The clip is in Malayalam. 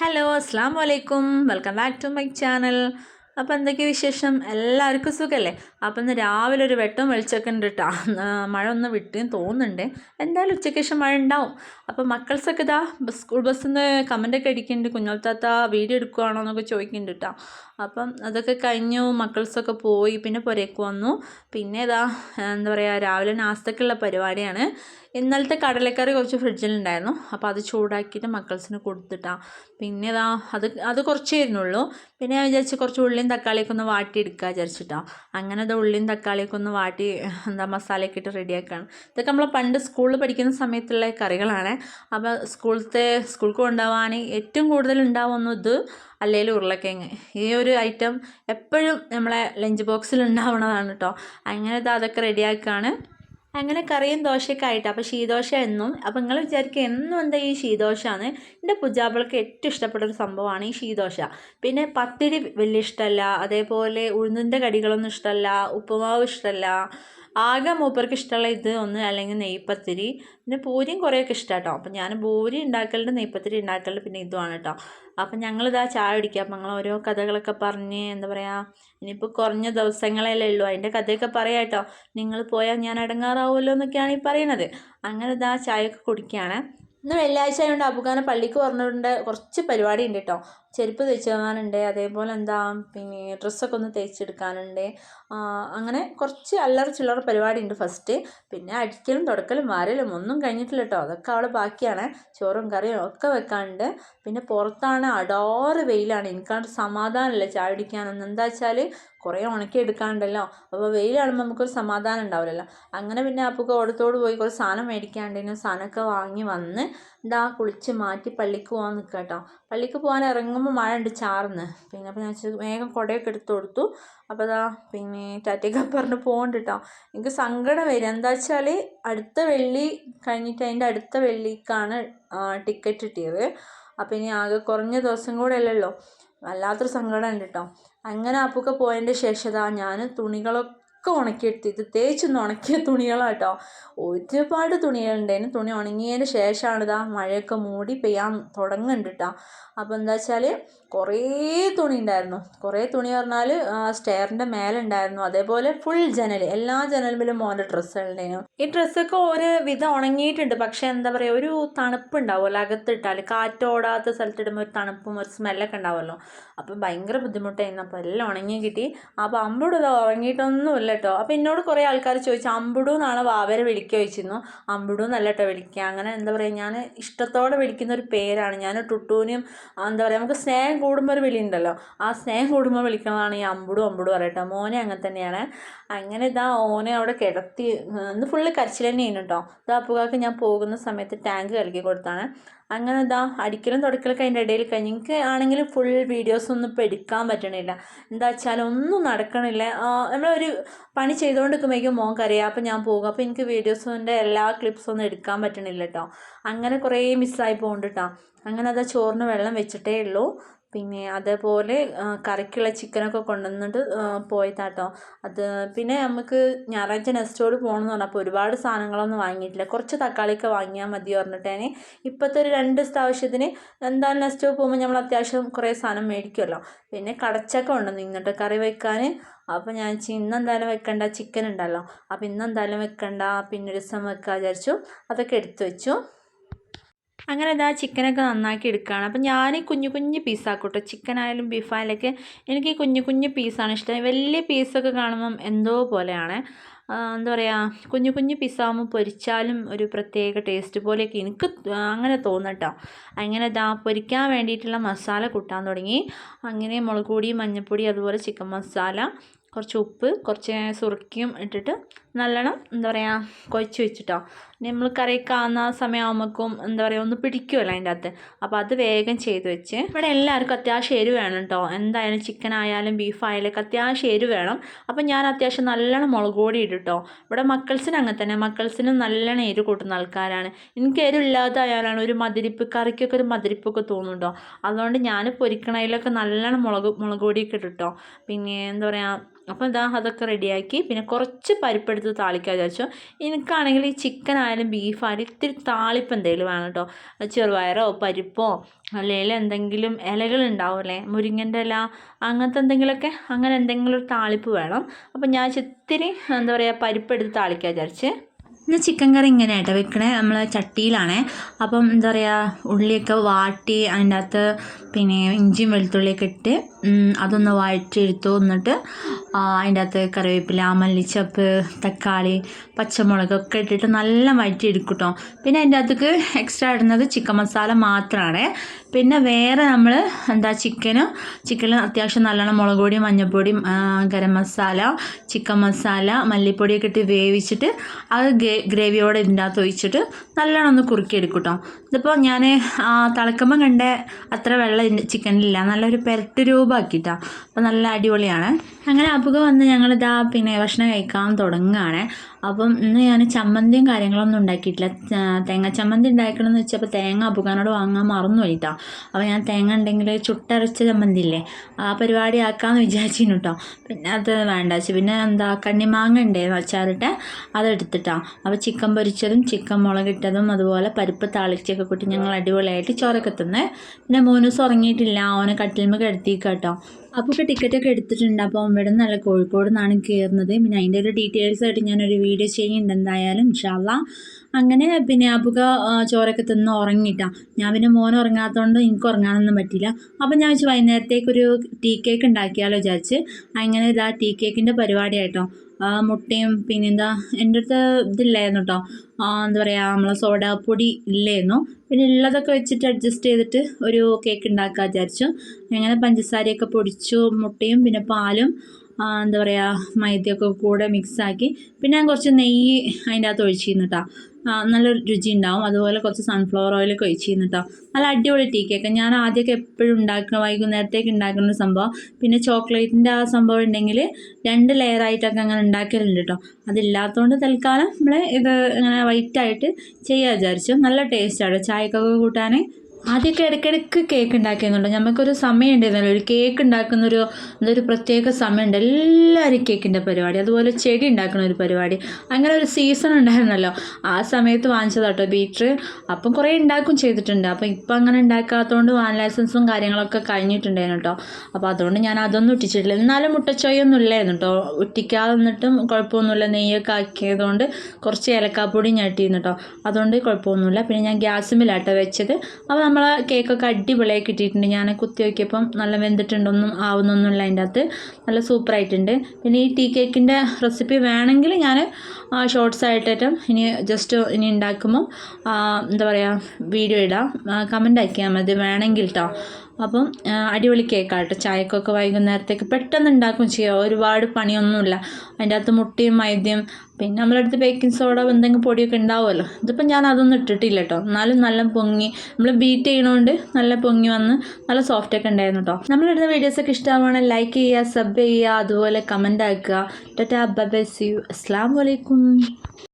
ഹലോ അസ്സാം വലൈക്കും welcome back to my channel അപ്പോൾ എന്തൊക്കെ വിശേഷം? എല്ലാവർക്കും സുഖമല്ലേ അപ്പോൾ ഇന്ന് രാവിലെ ഒരു വെട്ടം വെളിച്ചൊക്കെ ഉണ്ട് കേട്ടോ മഴ ഒന്ന് വിട്ടു തോന്നുന്നുണ്ട്. എന്തായാലും ഉച്ചയ്ക്ക് ശേഷം മഴ ഉണ്ടാവും. അപ്പോൾ മക്കൾസൊക്കെ ഇതാ സ്കൂൾ ബസ്സിൽ നിന്ന് കമന്റൊക്കെ അടിക്കുന്നുണ്ട്. കുഞ്ഞോത്താത്ത വീഡിയോ എടുക്കുകയാണോ എന്നൊക്കെ ചോദിക്കുന്നുണ്ട് കേട്ടോ അപ്പം അതൊക്കെ കഴിഞ്ഞു. മക്കൾസൊക്കെ പോയി. പിന്നെ പുരയ്ക്ക് വന്നു. പിന്നെ ഇതാ എന്താ പറയുക രാവിലെ നാസ്തക്കുള്ള പരിപാടിയാണ്. ഇന്നലത്തെ കടലക്കറി കുറച്ച് ഫ്രിഡ്ജിലുണ്ടായിരുന്നു അപ്പോൾ അത് ചൂടാക്കിയിട്ട് മക്കൾസിന് കൊടുത്തിട്ടാണ് പിന്നെ ഇതാ അത് അത് കുറച്ചേ ഇരുന്നുള്ളൂ പിന്നെ ഞാൻ വിചാരിച്ചു കുറച്ച് ഉള്ളിയും തക്കാളിയൊക്കെ ഒന്ന് വാട്ടിയെടുക്കുക വിചാരിച്ചിട്ടാണ് അങ്ങനെ അത് ഉള്ളിയും തക്കാളിയൊക്കെ ഒന്ന് വാട്ടി എന്താ മസാലയൊക്കെ ഇട്ട് റെഡിയാക്കുകയാണ് ഇതൊക്കെ നമ്മൾ പണ്ട് സ്കൂളിൽ പഠിക്കുന്ന സമയത്തുള്ള കറികളാണ്. അപ്പോൾ സ്കൂളത്തെ സ്കൂൾക്ക് കൊണ്ടുപോകാൻ ഏറ്റവും കൂടുതൽ ഉണ്ടാവുന്ന ഇത് അല്ലെങ്കിൽ ഉരുളക്കിഴങ്ങ്. ഈ ഒരു ഐറ്റം എപ്പോഴും നമ്മളെ ലഞ്ച് ബോക്സിൽ ഉണ്ടാവുന്നതാണ് കേട്ടോ അങ്ങനെ അതൊക്കെ റെഡിയാക്കുകയാണ് അങ്ങനെ കറിയും ദോശയൊക്കെ ആയിട്ട്. അപ്പോൾ ശീദോശ എന്നും. അപ്പോൾ നിങ്ങൾ വിചാരിക്കുക എന്നും എന്താ ഈ ശീദോശയാണ് എന്റെ പുജാബിൾക്ക് ഏറ്റവും ഇഷ്ടപ്പെട്ട ഒരു സംഭവമാണ് ഈ ശീദോശ. പിന്നെ പത്തിരി വലിയ ഇഷ്ടമല്ല. അതേപോലെ ഉഴുന്നിന്റെ കടികളൊന്നും ഇഷ്ടമല്ല. ഉപ്പുമാവ് ഇഷ്ടമല്ല. ആകെ മൂപ്പർക്ക് ഇഷ്ടമുള്ള ഇത് ഒന്ന് അല്ലെങ്കിൽ നെയ്പ്പത്തിരി പിന്നെ പൂരിയും കുറേയൊക്കെ ഇഷ്ടമാണ് കേട്ടോ അപ്പം ഞാൻ പൂരി ഉണ്ടാക്കലുണ്ട് നെയ്പ്പത്തിരി ഉണ്ടാക്കലുണ്ട് പിന്നെ ഇതുമാണ് കേട്ടോ. അപ്പം ഞങ്ങളിതാ ചായ കുടിക്കുക. അപ്പം ഞങ്ങൾ ഓരോ കഥകളൊക്കെ പറഞ്ഞ് എന്താ പറയുക ഇനിയിപ്പോൾ കുറഞ്ഞ ദിവസങ്ങളല്ലേ ഉള്ളൂ. അതിന്റെ കഥയൊക്കെ പറയാം കേട്ടോ. നിങ്ങൾ പോയാൽ ഞാൻ അടങ്ങാറാവുമല്ലോ എന്നൊക്കെയാണ് ഈ പറയണത് അങ്ങനെ ഇതാ ചായയൊക്കെ കുടിക്കുകയാണ്. ഇന്ന് വെള്ളിയാഴ്ച ആയതുകൊണ്ട് അബുഖാനെ പള്ളിക്ക് പറഞ്ഞിട്ടുണ്ട് കുറച്ച് പരിപാടി ഉണ്ട് കേട്ടോ ചെരുപ്പ് തേച്ച് തരാനുണ്ട് അതേപോലെ എന്താ പിന്നെ ഡ്രസ്സൊക്കെ ഒന്ന് തേച്ചെടുക്കാനുണ്ട്. അങ്ങനെ കുറച്ച് അല്ലറ ചില്ലറ പരിപാടി ഉണ്ട് ഫസ്റ്റ്. പിന്നെ അടിക്കലും തുടക്കലും വാരലും ഒന്നും കഴിഞ്ഞിട്ടില്ല കേട്ടോ അതൊക്കെ അവളെ ബാക്കിയാണ്. ചോറും കറിയും ഒക്കെ വെക്കാനുണ്ട് പിന്നെ പുറത്താണ് അടാറ് വെയിലാണ്. എനിക്കാണ്ട് സമാധാനമില്ല ചായ കുടിക്കാനൊന്നും. എന്താ വെച്ചാൽ കുറേ ഉണക്കി എടുക്കാണ്ടല്ലോ അപ്പോൾ വെയിൽ കാണുമ്പോൾ നമുക്കൊരു സമാധാനം ഉണ്ടാവില്ലല്ലോ. അങ്ങനെ പിന്നെ അപ്പൊക്കെ ഓടത്തോട് പോയി കുറച്ച് സാധനം മേടിക്കാണ്ടിനും സാധനമൊക്കെ വാങ്ങി വന്ന് ഇതാ കുളിച്ച് മാറ്റി പള്ളിക്ക് പോകാൻ നിൽക്കുക കേട്ടോ പള്ളിക്ക് പോകാൻ ഇറങ്ങുമ്പോൾ മഴ ഉണ്ട് ചാർന്ന് പിന്നെ അപ്പോൾ ഞാൻ വേഗം കുടയൊക്കെ എടുത്ത് കൊടുത്തു. അപ്പോൾ അതാ പിന്നെ ടാറ്റയൊക്കെ പറഞ്ഞ് പോകണ്ട കേട്ടോ എനിക്ക് സങ്കടം വരും. എന്താ വെച്ചാൽ അടുത്ത വെള്ളി കഴിഞ്ഞിട്ട് അതിന്റെ അടുത്ത വെള്ളിക്കാണ് ടിക്കറ്റ് കിട്ടിയത്. അപ്പം ഇനി ആകെ കുറഞ്ഞ ദിവസം കൂടെ അല്ലല്ലോ. വല്ലാത്തൊരു സങ്കടം ഉണ്ട് കേട്ടോ അങ്ങനെ അപ്പൊക്കെ പോയതിന്റെ ശേഷം ഞാൻ തുണികളൊക്കെ ഒക്കെ ഉണക്കിയെടുത്ത് ഇത് തേച്ചൊന്ന് ഉണക്കിയ തുണികളാട്ടോ. ഒരുപാട് തുണികളുണ്ടായിരുന്നു തുണി ഉണങ്ങിയതിന് ശേഷമാണ് ഇതാ മഴയൊക്കെ മൂടി പെയ്യാൻ തുടങ്ങുന്നുണ്ട് കേട്ടോ അപ്പോൾ എന്താ വെച്ചാൽ കുറേ തുണി ഉണ്ടായിരുന്നു. കുറേ തുണി പറഞ്ഞാൽ സ്റ്റെയറിന്റെ മേലെ ഉണ്ടായിരുന്നു. അതേപോലെ ഫുൾ ജനൽ എല്ലാ ജനലിലും മോന്റെ ഡ്രസ്സുകളുണ്ടായിരുന്നു ഈ ഡ്രസ്സൊക്കെ ഒരു വിധം ഉണങ്ങിയിട്ടുണ്ട്. പക്ഷേ എന്താ പറയുക ഒരു തണുപ്പ് ഉണ്ടാവുമല്ലോ അകത്തിട്ടാൽ. കാറ്റോടാത്ത സ്ഥലത്തിടുമ്പോൾ ഒരു തണുപ്പും ഒരു സ്മെല്ലൊക്കെ ഉണ്ടാവുമല്ലോ. അപ്പം ഭയങ്കര ബുദ്ധിമുട്ടായിരുന്നു. അപ്പോൾ എല്ലാം ഉണങ്ങി കിട്ടി. അപ്പോൾ അമ്പൂട് ഇത് കേട്ടോ അപ്പോൾ എന്നോട് കുറേ ആൾക്കാർ ചോദിച്ചു അമ്പുടു എന്നാണ് വാവരെ വിളിക്കുക ചോദിച്ചിരുന്നു? അമ്പുടു എന്നല്ല കേട്ടോ വിളിക്കുക. അങ്ങനെ എന്താ പറയുക ഞാൻ ഇഷ്ടത്തോടെ വിളിക്കുന്ന ഒരു പേരാണ്. ഞാൻ ടുട്ടൂനും എന്താ പറയുക നമുക്ക് സ്നേഹം കൂടുമ്പോൾ ഒരു വിളി ഉണ്ടല്ലോ. ആ സ്നേഹം കൂടുമ്പോൾ വിളിക്കുന്നതാണ് ഈ അമ്പുടു അമ്പുടു പറയട്ടോ. മോനെ അങ്ങനെ തന്നെയാണ്. അങ്ങനെ ഇതാ ഓനെ അവിടെ കിടത്തി ഫുള്ള് കരച്ചിൽ തന്നെയാണ് കേട്ടോ ഇതാ പുകാക്ക് ഞാൻ പോകുന്ന സമയത്ത് ടാങ്ക് കലക്കി കൊടുത്താണ്. അങ്ങനെ ഇതാ അടിക്കലും തുടക്കലൊക്കെ അതിന്റെ ഇടയിൽ കഴിഞ്ഞ്. എനിക്ക് ആണെങ്കിൽ ഫുൾ വീഡിയോസ് ഒന്നും ഇപ്പോൾ എടുക്കാൻ പറ്റണില്ല. എന്താ വെച്ചാൽ ഒന്നും നടക്കണില്ല. നമ്മളൊരു പണി ചെയ്തുകൊണ്ട് നിൽക്കുമ്പോഴേക്കും മോൻ കറിയാം അപ്പോൾ ഞാൻ പോകും. അപ്പോൾ എനിക്ക് വീഡിയോസിന്റെ എല്ലാ ക്ലിപ്സൊന്നും എടുക്കാൻ പറ്റണില്ല കേട്ടോ അങ്ങനെ കുറേ മിസ്സായി പോകുന്നുണ്ട് കേട്ടോ അങ്ങനെ അതാ ചോറിന് വെള്ളം വെച്ചിട്ടേ ഉള്ളൂ. പിന്നെ അതേപോലെ കറിക്കുള്ള ചിക്കനൊക്കെ കൊണ്ടുവന്നിട്ട് പോയതാട്ടോ. അത് പിന്നെ നമുക്ക് ഞായറാഴ്ച നെസ്റ്റോട് പോകണമെന്ന് പറഞ്ഞപ്പോൾ ഒരുപാട് സാധനങ്ങളൊന്നും വാങ്ങിയിട്ടില്ല. കുറച്ച് തക്കാളിയൊക്കെ വാങ്ങിയാൽ മതി പറഞ്ഞിട്ടേനെ ഇപ്പോഴത്തെ ഒരു രണ്ട് ദിവസത്തെ ആവശ്യത്തിന് എന്തായാലും നെസ്റ്റോ പോകുമ്പോൾ നമ്മൾ അത്യാവശ്യം കുറേ സാധനം മേടിക്കുമല്ലോ പിന്നെ കടച്ചൊക്കെ ഉണ്ടെന്ന് ഇന്നിട്ട് കറി വയ്ക്കാൻ അപ്പോൾ ഞാൻ ഇന്ന് എന്തായാലും വെക്കണ്ട ചിക്കൻ ഉണ്ടല്ലോ. അപ്പോൾ ഇന്ന് എന്തായാലും വെക്കണ്ട പിന്നെ ഒരു ദിവസം വെക്കാമെന്ന് വിചാരിച്ചു. അതൊക്കെ എടുത്തു വെച്ചു. അങ്ങനെ ഇതാ ചിക്കനൊക്കെ നന്നാക്കി എടുക്കുകയാണ്. അപ്പം ഞാൻ കുഞ്ഞു കുഞ്ഞു പീസാക്കോട്ടെ ചിക്കനായാലും ബീഫായാലൊക്കെ എനിക്ക് കുഞ്ഞു കുഞ്ഞു പീസാണ് ഇഷ്ടം. വലിയ പീസൊക്കെ കാണുമ്പം എന്തോ പോലെയാണ്. എന്താ പറയുക കുഞ്ഞു കുഞ്ഞു പീസാകുമ്പോൾ പൊരിച്ചാലും ഒരു പ്രത്യേക ടേസ്റ്റ് പോലെയൊക്കെ എനിക്ക് അങ്ങനെ തോന്നട്ടോ. അങ്ങനെ ഇതാ പൊരിക്കാൻ വേണ്ടിയിട്ടുള്ള മസാല കൂട്ടാൻ തുടങ്ങി. അങ്ങനെ മുളക് പൊടി മഞ്ഞൾപ്പൊടി അതുപോലെ ചിക്കൻ മസാല കുറച്ച് ഉപ്പ് കുറച്ച് സുറുക്കിയും ഇട്ടിട്ട് നല്ലോണം എന്താ പറയുക കുഴച്ച് വെച്ചിട്ടോ. നമ്മൾ കറി കാണുന്ന സമയമാകുമ്പോഴേക്കും എന്താ പറയുക ഒന്ന് പിടിക്കുമല്ലോ അതിന്റെ അകത്ത്. അപ്പോൾ അത് വേഗം ചെയ്ത് വെച്ച് ഇവിടെ എല്ലാവർക്കും അത്യാവശ്യം എരിവ് വേണം കേട്ടോ. എന്തായാലും ചിക്കൻ ആയാലും ബീഫ് ആയാലും അത്യാവശ്യം എരിവ് വേണം. അപ്പോൾ ഞാൻ അത്യാവശ്യം നല്ലോണം മുളക് പൊടി കേട്ടോ. ഇവിടെ മക്കൾസിന് അങ്ങനെ തന്നെ. മക്കൾസിനും നല്ലോണം എരിവ് കൂട്ടുന്ന ആൾക്കാരാണ്. എനിക്ക് എരിവില്ലാതായാലാണ് ഒരു മതിരിപ്പ് കറിക്കൊക്കെ ഒരു മതിരിപ്പൊക്കെ തോന്നുന്നുണ്ടോ അതുകൊണ്ട് ഞാൻ പൊരിക്കണതിലൊക്കെ നല്ലോണം മുളക് മുളക് പൊടിയൊക്കെ ഇട്ടിട്ടോ പിന്നെ എന്താ പറയുക അപ്പോൾ ഇതാ അതൊക്കെ റെഡിയാക്കി പിന്നെ കുറച്ച് പരിപ്പെടുത്ത് താളിക്കാൻ വിചാരിച്ചു. എനിക്കാണെങ്കിൽ ഈ ചിക്കൻ ആയാലും ബീഫായാലും ഇത്തിരി താളിപ്പ് എന്തെങ്കിലും വേണം കേട്ടോ ചെറുപയറോ പരിപ്പോ അല്ലെങ്കിൽ എന്തെങ്കിലും ഇലകൾ ഉണ്ടാവില്ലേ മുരിങ്ങന്റെ ഇല അങ്ങനത്തെ എന്തെങ്കിലുമൊക്കെ അങ്ങനെ എന്തെങ്കിലും ഒരു താളിപ്പ് വേണം. അപ്പം ഞാൻ ഇത്തിരി എന്താ പറയുക പരിപ്പ് എടുത്ത് താളിക്കാൻ വിചാരിച്ച്. ഇന്ന് ചിക്കൻ കറി ഇങ്ങനെ ആയിട്ട് വെക്കണേ. നമ്മൾ ചട്ടിയിലാണേ. അപ്പം എന്താ പറയുക ഉള്ളിയൊക്കെ വാട്ടി അതിന്റെ അകത്ത് പിന്നെ ഇഞ്ചിയും വെളുത്തുള്ളിയൊക്കെ ഇട്ട് അതൊന്ന് വഴറ്റിയെടുത്തു. എന്നിട്ട് അതിന്റെ അകത്ത് കറിവേപ്പില മല്ലിച്ചപ്പ് തക്കാളി പച്ചമുളകൊക്കെ ഇട്ടിട്ട് നല്ല വഴറ്റിയെടുക്കും കേട്ടോ പിന്നെ അതിന്റെ അകത്തേക്ക് എക്സ്ട്രാ ഇടുന്നത് ചിക്കൻ മസാല മാത്രമാണ് പിന്നെ വേറെ നമ്മൾ എന്താ ചിക്കന് ചിക്കനിൽ അത്യാവശ്യം നല്ലോണം മുളക് പൊടിയും മഞ്ഞൾപ്പൊടിയും ഗരം മസാല ചിക്കൻ മസാല മല്ലിപ്പൊടിയൊക്കെ ഇട്ട് വേവിച്ചിട്ട് അത് ഗ്രേവിയോടെ ഇതിന്റെ അകത്ത് ഒഴിച്ചിട്ട് നല്ലോണം ഒന്ന് കുറുക്കിയെടുക്കും കേട്ടോ ഇതിപ്പോൾ ഞാൻ തിളക്കുമ്പം കണ്ട അത്ര വെള്ളം ചിക്കനിലില്ല നല്ലൊരു പെരട്ട് രൂപമാക്കിയിട്ടാണ് അപ്പോൾ നല്ല അടിപൊളിയാണ്. അങ്ങനെ അപ്പുക വന്ന് ഞങ്ങളിതാ പിന്നെ ഭക്ഷണം കഴിക്കാൻ തുടങ്ങുകയാണ്. അപ്പം ഇന്ന് ഞാൻ ചമ്മന്തിയും കാര്യങ്ങളൊന്നും ഉണ്ടാക്കിയിട്ടില്ല. തേങ്ങ ചമ്മന്തി ഉണ്ടാക്കണമെന്ന് വെച്ചപ്പോൾ തേങ്ങ അപുകാനോട് വാങ്ങാൻ മറന്നു പോയിട്ടോ അപ്പോൾ ഞാൻ തേങ്ങ ഉണ്ടെങ്കിൽ ചുട്ടരച്ച ചമ്മന്തി ഇല്ലേ ആ പരിപാടി ആക്കാമെന്ന് വിചാരിച്ചിരുന്നു കേട്ടോ പിന്നെ അത് വേണ്ട. പിന്നെ എന്താ കണ്ണിമാങ്ങ ഉണ്ടായിരുന്നു അച്ചാറിട്ട് അതെടുത്തിട്ടോ. അപ്പോൾ ചിക്കൻ പൊരിച്ചതും ചിക്കൻ മുളകിട്ടതും അതുപോലെ പരിപ്പ് താളിച്ചൊക്കെ കൂട്ടി ഞങ്ങൾ അടിപൊളിയായിട്ട് ചോറൊക്കെ തിന്ന്. പിന്നെ മോനൂസ് ഉറങ്ങിയിട്ടില്ല. അവനെ കട്ടിൽമ കിടത്തിക്കാട്ടോ അപ്പോൾ ടിക്കറ്റൊക്കെ എടുത്തിട്ടുണ്ട്. അപ്പോൾ ഇവിടെ നിന്നല്ല കോഴിക്കോട് നിന്നാണ് കയറുന്നത് പിന്നെ അതിന്റെ ഒരു ഡീറ്റെയിൽസ് ആയിട്ട് ഞാനൊരു വീഡിയോ ചെയ്യുന്നുണ്ട് എന്തായാലും ഇൻഷാല്ല അങ്ങനെ പിന്നെ അബുക ചോറൊക്കെ തിന്ന് ഉറങ്ങിയിട്ടാണ് ഞാൻ പിന്നെ മോൻ ഉറങ്ങാത്തതുകൊണ്ട് എനിക്ക് ഉറങ്ങാനൊന്നും പറ്റില്ല. അപ്പം ഞാൻ വെച്ച് വൈകുന്നേരത്തേക്കൊരു ടീ കേക്ക് ഉണ്ടാക്കിയാലോ വിചാരിച്ച്. അങ്ങനെ ഇതാ ടീ കേക്കിന്റെ പരിപാടിയായിട്ടോ മുട്ടയും പിന്നെന്താ എന്റെ അടുത്ത് ഇതില്ലായിരുന്നു കേട്ടോ എന്താ പറയുക നമ്മളെ സോഡാപ്പൊടി ഇല്ലായിരുന്നു. പിന്നെ ഉള്ളതൊക്കെ വെച്ചിട്ട് അഡ്ജസ്റ്റ് ചെയ്തിട്ട് ഒരു കേക്ക് ഉണ്ടാക്കാൻ വിചാരിച്ചു. അങ്ങനെ പഞ്ചസാരയൊക്കെ പൊടിച്ചു മുട്ടയും പിന്നെ പാലും എന്താ പറയുക മൈദയൊക്കെ കൂടെ മിക്സാക്കി പിന്നെ ഞാൻ കുറച്ച് നെയ്യ് അതിന്റെ അകത്ത് നല്ല രുചി ഉണ്ടാവും അതുപോലെ കുറച്ച് സൺഫ്ലവർ ഓയിലൊക്കെ ഒഴിച്ചിരുന്നു കേട്ടോ നല്ല അടിപൊളി ടീ കേക്ക് ഞാൻ ആദ്യമൊക്കെ എപ്പോഴും ഉണ്ടാക്കുന്ന വൈകുന്നേരത്തേക്ക് ഉണ്ടാക്കുന്ന സംഭവം. പിന്നെ ചോക്ലേറ്റിന്റെ ആ സംഭവം ഉണ്ടെങ്കിൽ രണ്ട് ലെയറായിട്ടൊക്കെ അങ്ങനെ ഉണ്ടാക്കലുണ്ട് കേട്ടോ അതില്ലാത്തതുകൊണ്ട് തൽക്കാലം നമ്മൾ ഇത് ഇങ്ങനെ വൈറ്റായിട്ട് ചെയ്യാൻ വിചാരിച്ചു. നല്ല ടേസ്റ്റാണ് ചായക്കൊക്കെ കൂട്ടാൻ ആദ്യമൊക്കെ ഇടയ്ക്കിടയ്ക്ക് കേക്ക് ഉണ്ടാക്കിയെന്നുണ്ട്. നമുക്കൊരു സമയം ഉണ്ടായിരുന്നല്ലോ. ഒരു കേക്ക് ഉണ്ടാക്കുന്ന ഒരു എന്തൊരു പ്രത്യേക സമയമുണ്ട് എല്ലാവരും കേക്കിന്റെ പരിപാടി അതുപോലെ ചെടി ഉണ്ടാക്കുന്ന ഒരു പരിപാടി. അങ്ങനെ ഒരു സീസൺ ഉണ്ടായിരുന്നല്ലോ. ആ സമയത്ത് വാങ്ങിച്ചതാട്ടോ ബീറ്റർ അപ്പം കുറേ ഉണ്ടാക്കും ചെയ്തിട്ടുണ്ട്. അപ്പം ഇപ്പം അങ്ങനെ ഉണ്ടാക്കാത്തതുകൊണ്ട് വാൻ ലൈസൻസും കാര്യങ്ങളൊക്കെ കഴിഞ്ഞിട്ടുണ്ടായിരുന്നു കേട്ടോ അപ്പോൾ അതുകൊണ്ട് ഞാൻ അതൊന്നും ഇട്ടിച്ചിട്ടില്ല. എന്നാലും മുട്ടച്ചോയൊന്നും ഇല്ലായിരുന്നു കേട്ടോ ഒറ്റിക്കാതെ നിന്നിട്ടും കുഴപ്പമൊന്നുമില്ല. നെയ്യൊക്കെ ആക്കിയതുകൊണ്ട് കുറച്ച് ഏലക്കാപ്പൊടി ഞട്ടിയിരുന്നു കേട്ടോ അതുകൊണ്ട് കുഴപ്പമൊന്നുമില്ല. പിന്നെ ഞാൻ ഗ്യാസുമിലാട്ടോ വെച്ചത്. അപ്പോൾ നമ്മൾ കേക്കൊക്കെ അടിപൊളിയായി കിട്ടിയിട്ടുണ്ട്. ഞാൻ കുത്തി നോക്കിയപ്പം നല്ല വെന്തിട്ടുണ്ടൊന്നും ആവുന്നൊന്നുമില്ല അതിന്റെ അകത്ത്. നല്ല സൂപ്പറായിട്ടുണ്ട്. പിന്നെ ഈ ടീ കേക്കിന്റെ റെസിപ്പി വേണമെങ്കിൽ ഞാൻ ഷോർട്സ് ആയിട്ടേറ്റം ഇനി ജസ്റ്റ് ഇനി ഉണ്ടാക്കുമ്പോൾ എന്താ പറയുക വീഡിയോ ഇടാം. കമന്റ് ആക്കിയാൽ മതി വേണമെങ്കിൽ കേട്ടോ അപ്പം അടിപൊളി കേക്കാട്ടോ. ചായക്കൊക്കെ വൈകുന്നേരത്തേക്ക് പെട്ടെന്ന് ഉണ്ടാക്കും ചെയ്യാം. ഒരുപാട് പണിയൊന്നുമില്ല. അതിന്റെ അകത്ത് മുട്ടയും മൈദ്യം പിന്നെ നമ്മളടുത്ത് ബേക്കിംഗ് സോഡ എന്തെങ്കിലും പൊടിയൊക്കെ ഉണ്ടാവുമല്ലോ ഇതിപ്പം ഞാൻ അതൊന്നും ഇട്ടിട്ടില്ല കേട്ടോ എന്നാലും നല്ല പൊങ്ങി നമ്മൾ ബീറ്റ് ചെയ്യണോണ്ട് നല്ല പൊങ്ങി വന്ന് നല്ല സോഫ്റ്റ് ഒക്കെ ഉണ്ടായിരുന്നു കേട്ടോ നമ്മളിടുന്ന വീഡിയോസൊക്കെ ഇഷ്ടമാണെങ്കിൽ ലൈക്ക് ചെയ്യുക സബ് ചെയ്യുക അതുപോലെ കമന്റ് ആക്കുക. ടാറ്റാ ബൈ യു അസ്സാം വലൈക്കും 嗯。